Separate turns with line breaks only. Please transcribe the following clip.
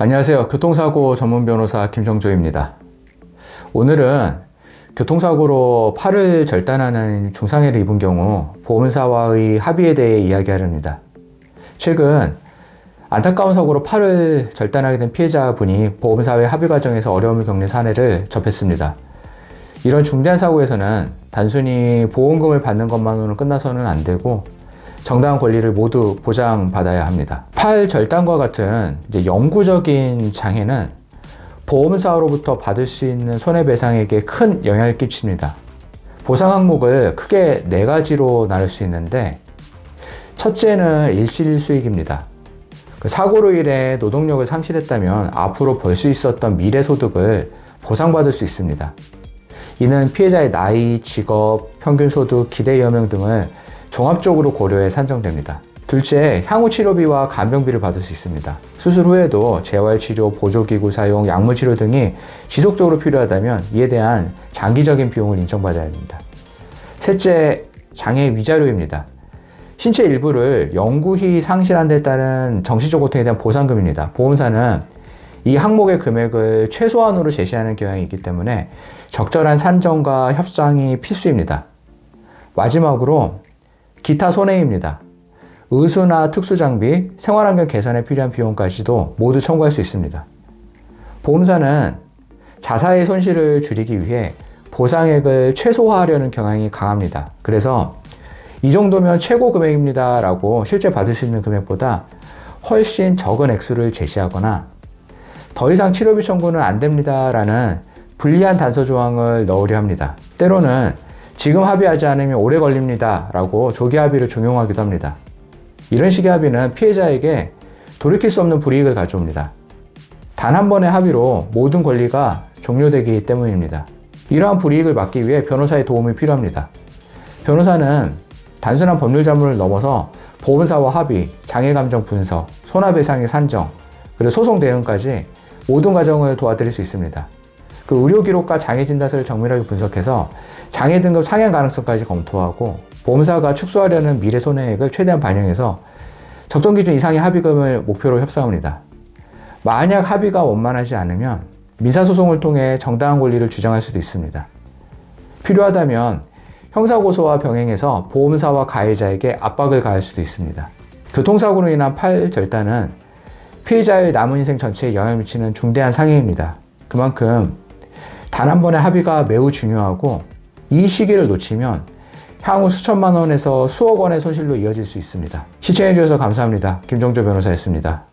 안녕하세요. 교통사고 전문 변호사 김정조입니다. 오늘은 교통사고로 팔을 절단하는 중상해를 입은 경우 보험사와의 합의에 대해 이야기하렵니다. 최근 안타까운 사고로 팔을 절단하게 된 피해자분이 보험사와의 합의 과정에서 어려움을 겪는 사례를 접했습니다. 이런 중대한 사고에서는 단순히 보험금을 받는 것만으로는 끝나서는 안 되고 정당한 권리를 모두 보장받아야 합니다. 팔 절단과 같은 이제 영구적인 장애는 보험사로부터 받을 수 있는 손해배상에게 큰 영향을 끼칩니다. 보상 항목을 크게 네 가지로 나눌 수 있는데 첫째는 일실 수익입니다. 그 사고로 인해 노동력을 상실했다면 앞으로 벌 수 있었던 미래 소득을 보상받을 수 있습니다. 이는 피해자의 나이, 직업, 평균 소득, 기대 여명 등을 종합적으로 고려해 산정됩니다. 둘째, 향후 치료비와 간병비를 받을 수 있습니다. 수술 후에도 재활치료, 보조기구 사용, 약물치료 등이 지속적으로 필요하다면 이에 대한 장기적인 비용을 인정받아야 합니다. 셋째, 장애 위자료입니다. 신체 일부를 영구히 상실한 데 따른 정신적 고통에 대한 보상금입니다. 보험사는 이 항목의 금액을 최소한으로 제시하는 경향이 있기 때문에 적절한 산정과 협상이 필수입니다. 마지막으로 기타 손해입니다. 의수나 특수장비, 생활환경 개선에 필요한 비용까지도 모두 청구할 수 있습니다. 보험사는 자사의 손실을 줄이기 위해 보상액을 최소화하려는 경향이 강합니다. 그래서 이 정도면 최고 금액입니다 라고 실제 받을 수 있는 금액보다 훨씬 적은 액수를 제시하거나 더 이상 치료비 청구는 안 됩니다 라는 불리한 단서 조항을 넣으려 합니다. 때로는 지금 합의하지 않으면 오래 걸립니다 라고 조기 합의를 종용하기도 합니다. 이런 식의 합의는 피해자에게 돌이킬 수 없는 불이익을 가져옵니다. 단 한 번의 합의로 모든 권리가 종료되기 때문입니다. 이러한 불이익을 막기 위해 변호사의 도움이 필요합니다. 변호사는 단순한 법률 자문을 넘어서 보험사와 합의, 장애 감정 분석, 손해배상의 산정, 그리고 소송 대응까지 모든 과정을 도와드릴 수 있습니다. 그 의료 기록과 장애 진단서를 정밀하게 분석해서 장애 등급 상향 가능성까지 검토하고 보험사가 축소하려는 미래 손해액을 최대한 반영해서 적정 기준 이상의 합의금을 목표로 협상합니다. 만약 합의가 원만하지 않으면 민사소송을 통해 정당한 권리를 주장할 수도 있습니다. 필요하다면 형사고소와 병행해서 보험사와 가해자에게 압박을 가할 수도 있습니다. 교통사고로 인한 팔 절단은 피해자의 남은 인생 전체에 영향을 미치는 중대한 상해입니다. 그만큼 단 한 번의 합의가 매우 중요하고 이 시기를 놓치면 향후 수천만 원에서 수억 원의 손실로 이어질 수 있습니다. 시청해주셔서 감사합니다. 김정조 변호사였습니다.